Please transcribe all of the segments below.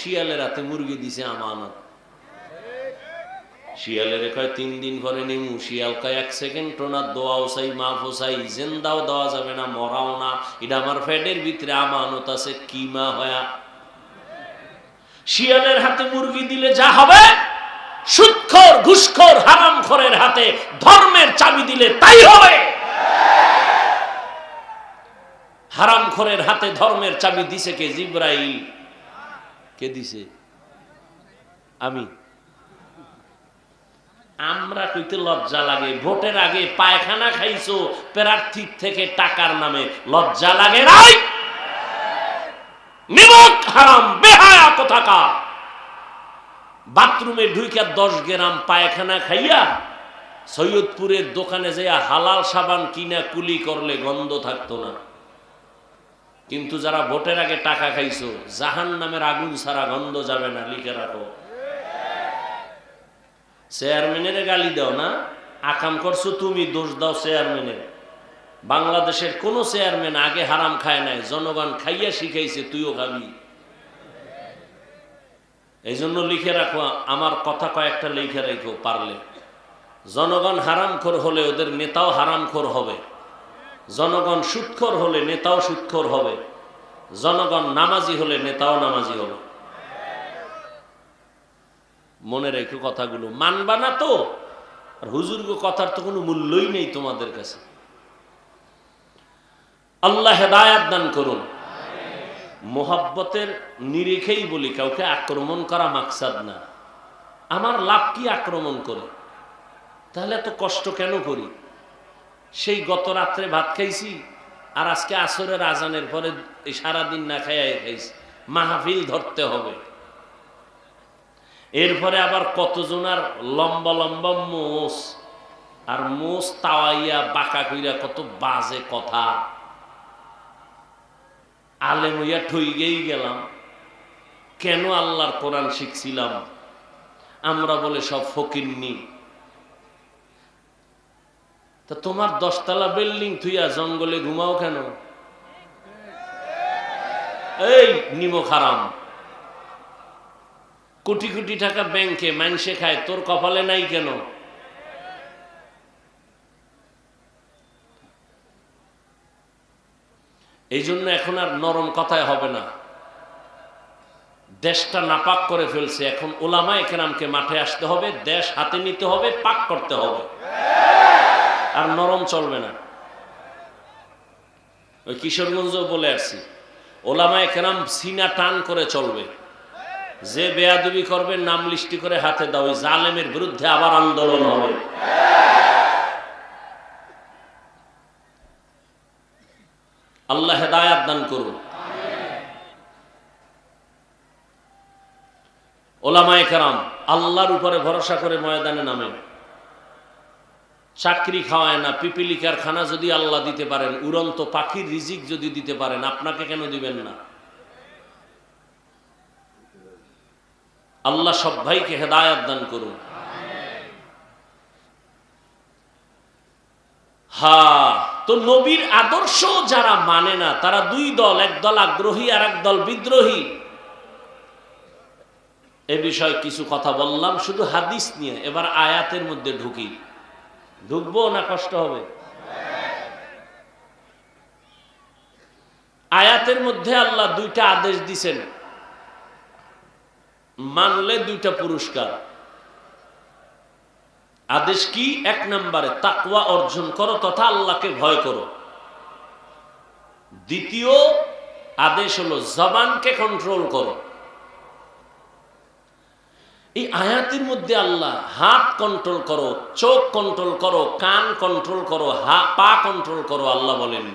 শিয়ালের হাতে মুরগি দিছে আমানত। শিয়ালের কয়, তিন দিন পরে নিমু, শিয়াল কয়, এক সেকেন্ড টোনার দোয়াও চাই, মাফও চাই, জেন্দাও দেওয়া যাবে না, মরাও না, এটা আমার ফ্যাটের ভিতরে আমানত আছে কিমা হয়া? শিয়ালের হাতে মুরগি দিলে যা হবে, সুৎখর, ঘুষখোর হারামখোরের হাতে ধর্মের চাবি দিলে তাই হবে। হারামখোরের হাতে ধর্মের চাবি দিছে কে? জিব্রাইল। কে দিছে? আমি। আমরা কইতে লজ্জা লাগে। ভোটের আগে পায়খানা খাইছো, প্রার্থীর থেকে টাকার নামে লজ্জা লাগে বাথরুমে ঢুইকা দশ গ্রাম পায়খানা খাইয়া সৈয়দপুরের দোকানে যাইয়া হালাল সাবান কিনা কুলি করলে গন্ধ থাকতো না। কিন্তু যারা ভোটের আগে টাকা খাইছো জাহান নামের আগুন ছাড়া গন্ধ যাবে না, লিখে রাখো। চেয়ারম্যানের গালি দাও না। আকাম করছ, তুমি দোষ দাও চেয়ারম্যানের। বাংলাদেশের কোন চেয়ারম্যান আগে হারাম খায় নাই, জনগণ খাইয়া শিখাইছে, তুইও খাবি। এই জন্য লিখে রাখো, আমার কথা কয়েকটা লিখে রেখো পারলে। জনগণ হারামখোর হলে ওদের নেতাও হারামখোর হবে। জনগণ সুৎখর হলে নেতাও সুৎখর হবে। জনগণ নামাজি হলে নেতাও নামাজি হবে। মনে রেখো কথাগুলো। মানবা না তো? আর হুজুর্গ কথার তো কোনো মূল্যই নেই তোমাদের কাছে। আল্লাহ হেদায়াত দান করুন। মোহাব্বতের নিরিখেই বলি, কাউকে আক্রমণ করা মাকসাদ না। আমার লাভ কি আক্রমণ করে? তাহলে এত কষ্ট কেন করি? সেই গত রাত্রে ভাত খাইছি, আর আজকে আসরের আজানের পরে সারাদিন না খাইয়া খাইছি। মাহফিল ধরতে হবে। এরপরে আবার কতজনার লম্বা লম্বা মোষ, আর মোষ তাওয়াইয়া বাঁকা কইরা কত বাজে কথা। আলেম হইয়া ঠইগেই গেলাম। কেন আল্লাহর কোরআন শিখছিলাম? আমরা বলে সব ফকিরনি তা তোমার দশতলা বিল্ডিং থুইয়া জঙ্গলে ঘুমাও কেন? এই নিমো খারাম। কোটি কোটি টাকা ব্যাংকে মানসে খায়, তোর কপালে নাই কেন? এই জন্য এখন আর নরম কথায় হবে না। দেশটা নাপাক করে ফেলছে, এখন ওলামা একরামকে মাঠে আসতে হবে, দেশ হাতে নিতে হবে, পাক করতে হবে। আর নরম চলবে না। ওই কিশোরগঞ্জ বলে আসছি ওলামা একরাম সিনা টান করে চলবে। যে বেয়াদুবি করবে, নাম লিস্টি করে হাতে দাও, ওই জালেমের বিরুদ্ধে আবার আন্দোলন হবে। আল্লাহ হেদায়াত দান করুন। ওলামায় কারাম, আল্লাহর উপরে ভরসা করে ময়দানে নামে চাকরি খাওয়ায় না পিপিলিকার খানা যদি আল্লাহ দিতে পারেন, উড়ন্ত পাখির রিজিক যদি দিতে পারেন, আপনাকে কেন দিবেন না? আল্লাহ সব ভাইকে হেদায়াত দান করুন। হা, তো নবীর আদর্শ যারা মানে না, তারা দুই দল, এক দল আগ্রহী আর এক দল বিদ্রোহী। এ বিষয়ে কিছু কথা বললাম, শুধু হাদিস নিয়ে, এবার আয়াতের মধ্যে ঢুকি। ঢুকবো না কষ্ট হবে? আয়াতের মধ্যে আল্লাহ দুইটা আদেশ দিছেন। মানলে দুইটা পুরস্কার। আদেশ কি? এক নম্বরে, তাকওয়া অর্জন করো, তথা আল্লাহকে ভয় করো। দ্বিতীয় আদেশ হলো, জবানকে কন্ট্রোল করো। এই আয়াতের মধ্যে আল্লাহ হাত কন্ট্রোল করো, চোখ কন্ট্রোল করো, কান কন্ট্রোল করো, হা, পা কন্ট্রোল করো, আল্লাহ বলেন।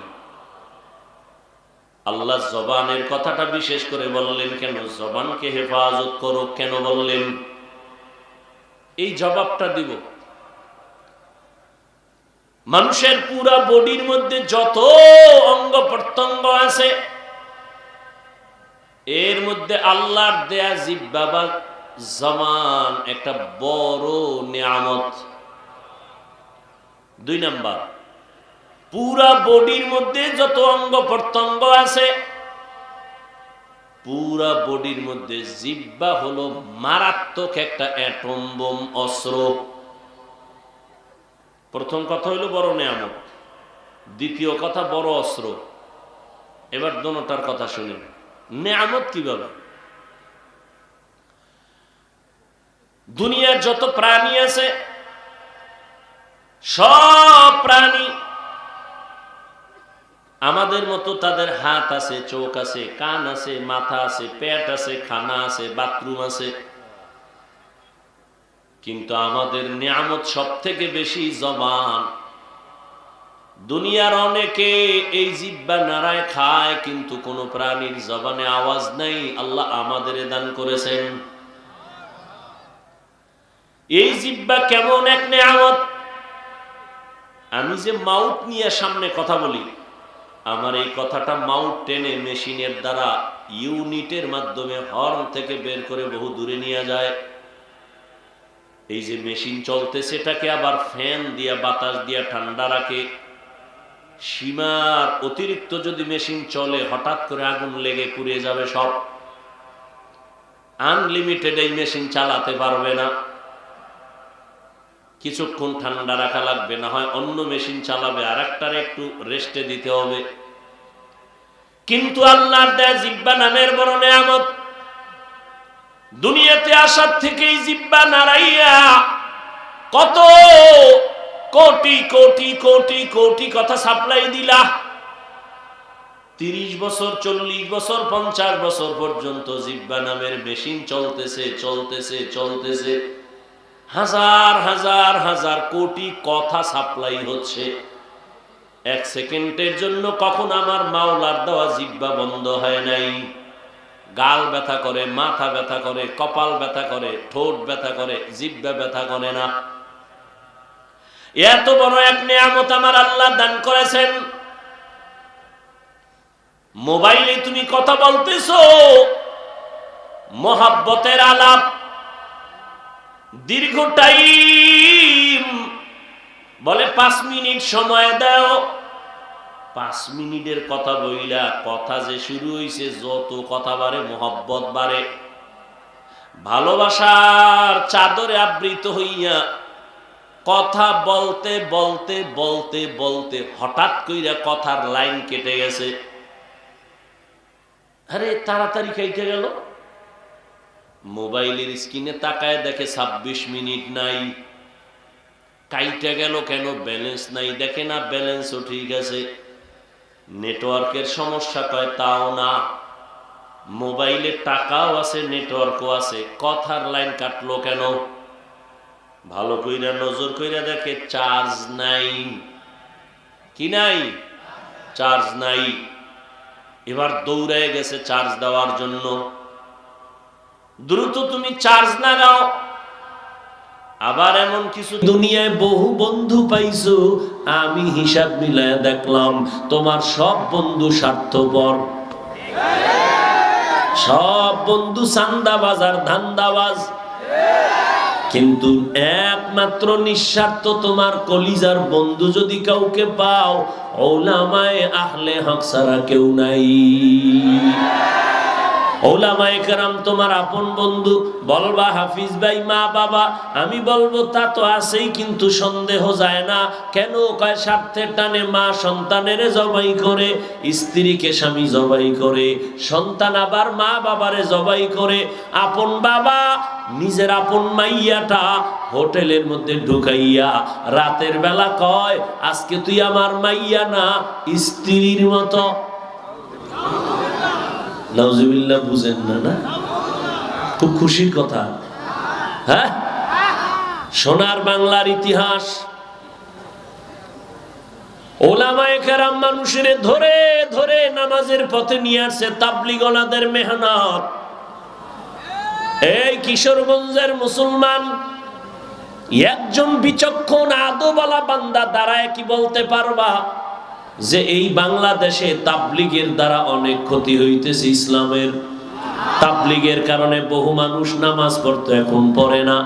আল্লাহ জবানের কথাটা বিশেষ করে বললেন কেন? জবানকে হেফাজত করো কেন বললেন? এই জবাবটা দিব। মানুষের পুরা বডির মধ্যে যত অঙ্গ প্রত্যঙ্গ আছে, এর মধ্যে আল্লাহর দেয়া জিব্বা বা জমান, একটা বড় নিয়ামত। দুই নাম্বার, পুরা বডির মধ্যে যত অঙ্গ প্রত্যঙ্গ আছে, পুরা বডির মধ্যে জিব্বা হলো মারাত্মক একটা অ্যাটম বোম অস্ত্র। প্রথম কথা হলো বড় নেয়ামত, দ্বিতীয় কথা বড় অস্ত্র। এবার দোনোটার কথা শুনেন নেয়ামত কীভাবে? দুনিয়ার যত প্রাণী আছে, সব প্রাণী আমাদের মতো তাদের হাত আছে, চোখ আছে, কান আছে, মাথা আছে, পেট আছে, খানা আছে, বাথরুম আছে। কিন্তু আমাদের নিয়ামত সব থেকে বেশি জবান। দুনিয়ার অনেকে এই জিব্বা নাড়ায় খায়, কিন্তু কোন প্রাণীর জবানে আওয়াজ নাই, আল্লাহ আমাদের দান করেছেন। এই জিব্বা কেমন এক নেয়ামত? আমি যে মাউট নিয়ে সামনে কথা বলি, আমার এই কথাটা মাউট টেনে মেশিনের দ্বারা ইউনিটের মাধ্যমে হর্ন থেকে বের করে বহু দূরে নিয়ে যায়। এই যে মেশিন চলতে সেটাকে আবার ফ্যান দিয়া, বাতাস দিয়া ঠান্ডা রাখে। সীমার অতিরিক্ত যদি মেশিন চলে, হঠাৎ করে আগুন লেগে পুড়িয়ে যাবে সব। আনলিমিটেড এই মেশিন চালাতে পারবে না। কিছুক্ষণ ঠান্ডা রাখা লাগবে, না হয় অন্য মেশিন চালাবে আর একটার একটু রেস্টে দিতে হবে। কিন্তু আল্লাহর দেয় জিব্বা নামের বড় নেয়ামত, দুনিয়াতে আসার থেকেই জিব্বা নাড়াইয়া কত কোটি কোটি কোটি কোটি কথা সাপ্লাই দিলা। তিরিশ বছর, চল্লিশ বছর, পঞ্চাশ বছর পর্যন্ত জিব্বা নামের মেশিন চলতেছে চলতেছে চলতেছে। হাজার হাজার হাজার কোটি কথা সাপ্লাই হচ্ছে। এক সেকেন্ডের জন্য কখন আমার মাওলার দেওয়া জিব্বা বন্ধ হয় নাই? গাল ব্যথা করে, মাথা ব্যথা করে, কপাল ব্যথা করে, ঠোঁট ব্যথা করে জিব্বা ব্যথা করে না। এত বড় এক নিয়ামত আমার আল্লাহ দান করেছেন। মোবাইলে তুমি কথা বলতেছো, মহাব্বতের আলাপ দীর্ঘ টাইম। বলে, পাঁচ মিনিট সময় দাও। পাঁচ মিনিটের কথা বইলা, কথা যে শুরু হইছে, যত কথা বাড়ে, মোহব্বত বাড়ে। ভালোবাসার চাদরে আবৃত হইয়া, কথা বলতে বলতে বলতে বলতে হঠাৎ কইরা কথার লাইন কেটে গেছে। আরে, তাড়াতাড়ি খাইতে গেল। মোবাইলের স্ক্রিনে তাকায় দেখে ২৬ মিনিট নাই। কাইটা গেল কেন? ব্যালেন্স নাই। দেখে না, ব্যালেন্সও ঠিক আছে। নেটওয়ার্কের সমস্যা কয়? তাও না। মোবাইলে টাকাও আছে, নেটওয়ার্কও আছে। কথার লাইন কাটলো কেন? ভালো কইরা নজর কইরা দেখে চার্জ নাই। কি নাই? চার্জ নাই। এবার দৌড়ায় গেছে চার্জ দেওয়ার জন্য। দ্রুত তুমি চার্জ না লাগাও আবার এমন কিছু দুনিয়ায় বহু বন্ধু পাইছো, আমি হিসাব মিলায় দেখলাম, তোমার সব বন্ধু স্বার্থপর। সব বন্ধু সান্দাবাজ আর ধান্দাবাজ। কিন্তু একমাত্র নিঃস্বার্থ তোমার কলিজার বন্ধু যদি কাউকে পাও, ওলামায় আহলে হক কেউ নাই। তোমার আপন বন্ধু বলবা হাফিজ ভাই, মা বাবা, আমি বলব, তা তো আছেই, কিন্তু সন্দেহ যায় না। কেন কয়, স্বার্থের টানে মা সন্তানের জবাই করে, স্ত্রীকে স্বামী জবাই করে, সন্তান আবার মা বাবারে জবাই করে। আপন বাবা নিজের আপন মাইয়াটা হোটেলের মধ্যে ঢুকাইয়া রাতের বেলা কয়, আজকে তুই আমার মাইয়া না, স্ত্রীর মতো। নজবিল্লা বুঝেন না না? খুব খুশির কথা। হ্যাঁ? সোনার বাংলার ইতিহাস। মানুষের ধরে ধরে নামাজের পথে নিয়ে আসছে এই কিশোরগঞ্জের মুসলমান, একজন বিচক্ষণ আদোবালা বান্দা দাঁড়ায় কি বলতে পারবা? যে এই বাংলাদেশে তাবলিগের দ্বারা অনেক ক্ষতি হইতেছে ইসলামের। তাবলিগের কারণে বহু মানুষ নামাজ পড়তো, এখন পড়ে না।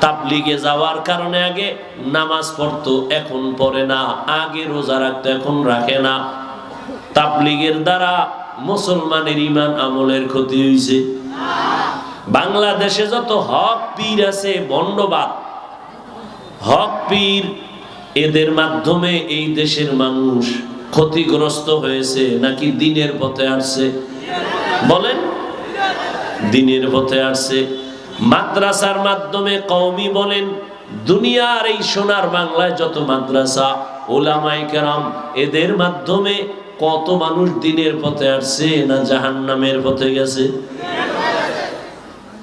তাবলিগে যাওয়ার কারণে আগে নামাজ পড়তো, এখন পড়ে না। আগে রোজা রাখতো, এখন রাখে না। তাবলিগের দ্বারা মুসলমানের ইমান আমলের ক্ষতি হয়েছে বাংলাদেশে যত হক পীর আছে বন্ডবাদ হক পীর এদের মাধ্যমে এই দেশের মানুষ ক্ষতিগ্রস্ত হয়েছে নাকি দিনের পথে আসছে? বলেন। দিনের পথে আসছে। মাদ্রাসার মাধ্যমে কওমি বলেন, দুনিয়ার এই সোনার বাংলায় যত মাদ্রাসা ওলামাই কেরাম, এদের মাধ্যমে কত মানুষ দিনের পথে আসছে না জাহান্নামের পথে গেছে?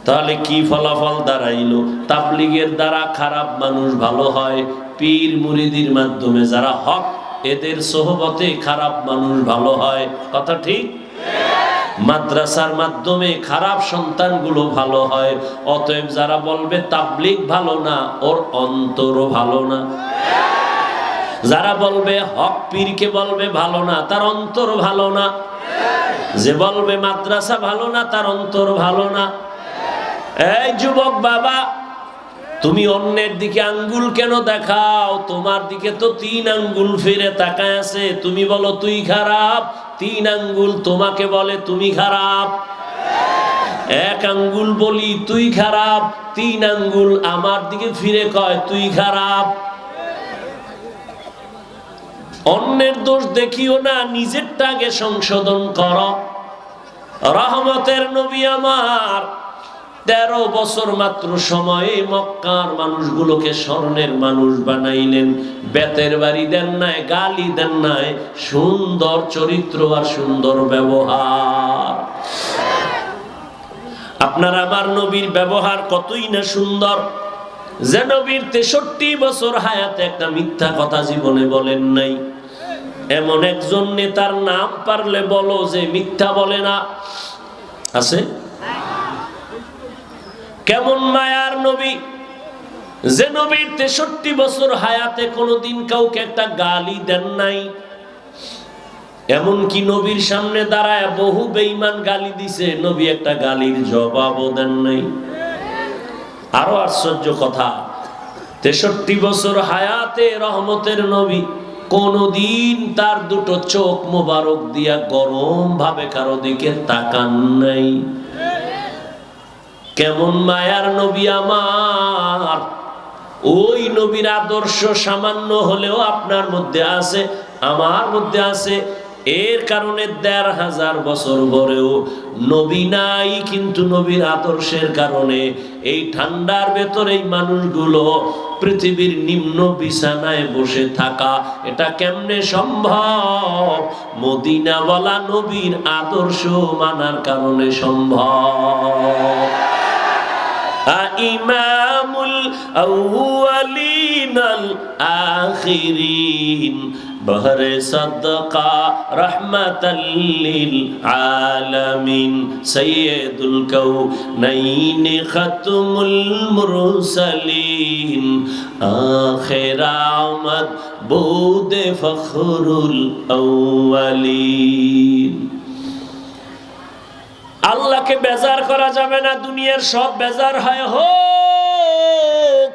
তাহলে কি ফলাফল দাঁড়াইলো? তাবলিগের দ্বারা খারাপ মানুষ ভালো হয় পীর মুরিদির মাধ্যমে যারা হক, এদের সোহবতে খারাপ মানুষ ভালো হয়। কথা ঠিক? মাদ্রাসার মাধ্যমে খারাপ সন্তানগুলো ভালো হয়। অতএব যারা বলবে তাবলিগ ভালো না, ওর অন্তরও ভালো না। যারা বলবে হক পীরকে বলবে ভালো না, তার অন্তর ভালো না। যে বলবে মাদ্রাসা ভালো না, তার অন্তর ভালো না। এই যুবক বাবা তুমি অন্যের দিকে আঙ্গুল কেন দেখাও? তোমার দিকে তো তিন আঙ্গুল ফিরে তাকায় আছে। তুমি বলো, তুই খারাপ? তিন আঙ্গুল তোমাকে বলে, তুমি খারাপ? এক আঙ্গুল বলি, তুই খারাপ? তিন আঙ্গুল আমার দিকে ফিরে কয়, তুই খারাপ? অন্যের দোষ দেখিও না নিজেরটা আগে সংশোধন কর। রহমতের নবী আমার। তেরো বছর মাত্র সময়ে মক্কার মানুষগুলোকে স্মরণের মানুষ বানাইলেন। বেতের বাড়ি দেন নাই, গালি দেন নাই, সুন্দর চরিত্র আর সুন্দর ব্যবহার। আপনার আমার নবীর ব্যবহার কতই না সুন্দর। যে নবীর তেষট্টি বছর হায়াতে একটা মিথ্যা কথা জীবনে বলেন নাই। এমন একজন নেতার নাম পারলে বলো যে মিথ্যা বলে না। আছে? কেমন মায়ার নবী? যে নবীর তেষট্টি বছর হায়াতে কোনোদিন কাউকে একটা গালি দেন নাই। এমনকি নবীর সামনে দাঁড়ায় বহু বেইমান গালি দিছে, নবী একটা গালির জবাবও দেন নাই। আরও আশ্চর্য কথা, তেষট্টি বছর হায়াতে রহমতের নবী কোনদিন তার দুটো চোখ মোবারক দিয়া গরম ভাবে কারও দিকে তাকান নাই। কেমন মায়ার নবী আমার? ওই নবীর আদর্শ সামান্য হলেও আপনার মধ্যে আছে, আমার মধ্যে আছে। এর কারণে দেড় হাজার বছর পরেও নবী নাই, কিন্তু নবীর আদর্শের কারণে এই ঠান্ডার ভেতর এই মানুষগুলো পৃথিবীর নিম্ন বিছানায় বসে থাকা, এটা কেমনে সম্ভব? মদিনাওয়ালা নবীর আদর্শ মানার কারণে সম্ভব। إمام الأولين الآخرين. بهر صدقة رحمة للعالمين. سيد الكونين ختم المرسلين. آخر عمد بود فخر الأولين. আল্লাহকে বেজার করা যাবে না, দুনিয়ার সব বেজার হয়, হোক।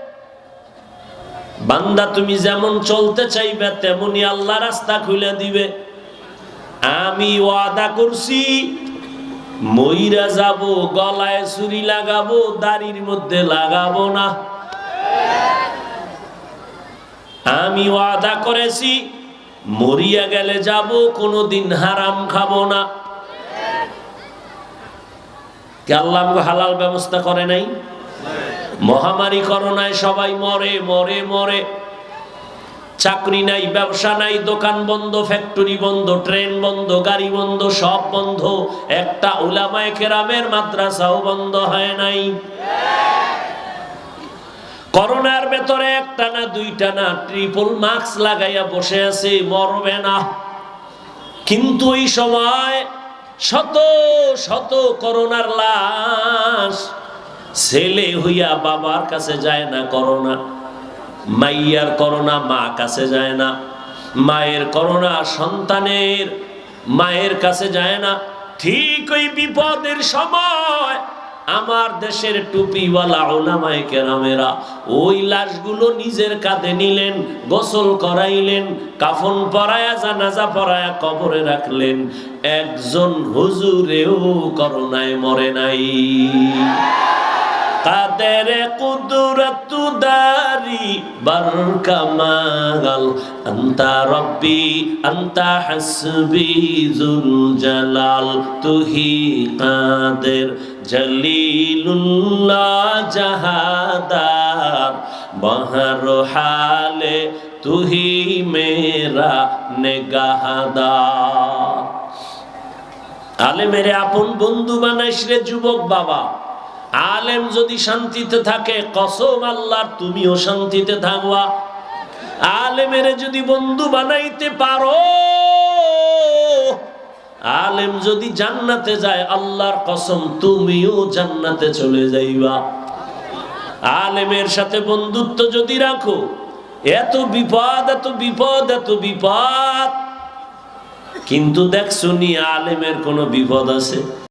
বান্দা তুমি যেমন চলতে চাইবে, তেমনি আল্লাহ রাস্তা খুলে দিবে। আমি ওয়াদা করছি, মইরা যাব, গলায় ছুরি লাগাবো, দাড়ির মধ্যে লাগাবো না। আমি ওয়াদা করেছি, মরিয়া গেলে যাব, কোনোদিন হারাম খাব না। কি আল্লাহ আমাকে হালাল ব্যবস্থা করে নাই? মহামারী করোনায় সবাই মরে মরে মরে। চাকরি নাই, ব্যবসা নাই, দোকান বন্ধ ফ্যাক্টরি বন্ধ ট্রেন বন্ধ, গাড়ি বন্ধ, সব বন্ধ। একটা উলামায় কেরামের মাদ্রাসাও বন্ধ হয় নাই। করোনার ভেতরে একটা না দুইটা না ট্রিপল মাস্ক লাগাইয়া বসে আছে, মরবে না। কিন্তু এই সময় শত শত করোনার লাশ। ছেলে হইয়া বাবার কাছে যায় না করোনা। মাইয়ার করোনা, মা কাছে যায় না। মায়ের করোনা, সন্তানের মায়ের কাছে যায় না। ঠিক ওই বিপদের সময় আমার দেশের টুপিওয়ালা ওলামায়ে কেরামেরা, ওই লাশগুলো নিজের কাঁধে নিলেন, গোসল করাইলেন, কাফন পরায়া, জানাজা পরায়া কবরে রাখলেন। একজন হুজুরেও করোনায় মরে নাই। কাদের কুদরত দারি বরকমাল আন্তা রব্বি, আন্তা হাসবি জুল জালাল, তুহি কাদের জলিলুল্লাহ জাহাদার বহর হালে তুহি মেরা নেগাহাদার। আলে মেরে আপন বন্ধু বানাইস রে যুবক বাবা। আলেম যদি শান্তিতে থাকে, কসম আল্লাহর তুমিও শান্তিতে থাকবা। আলেমের যদি বন্ধু বানাইতে পারো আলেম যদি জান্নাতে যায়, আল্লাহর কসম তুমিও জান্নাতে চলে যাইবা। আলেমের সাথে বন্ধুত্ব যদি রাখো, এত বিপদ এত বিপদ এত বিপদ। কিন্তু দেখছ নি, আলেমের কোনো বিপদ আছে?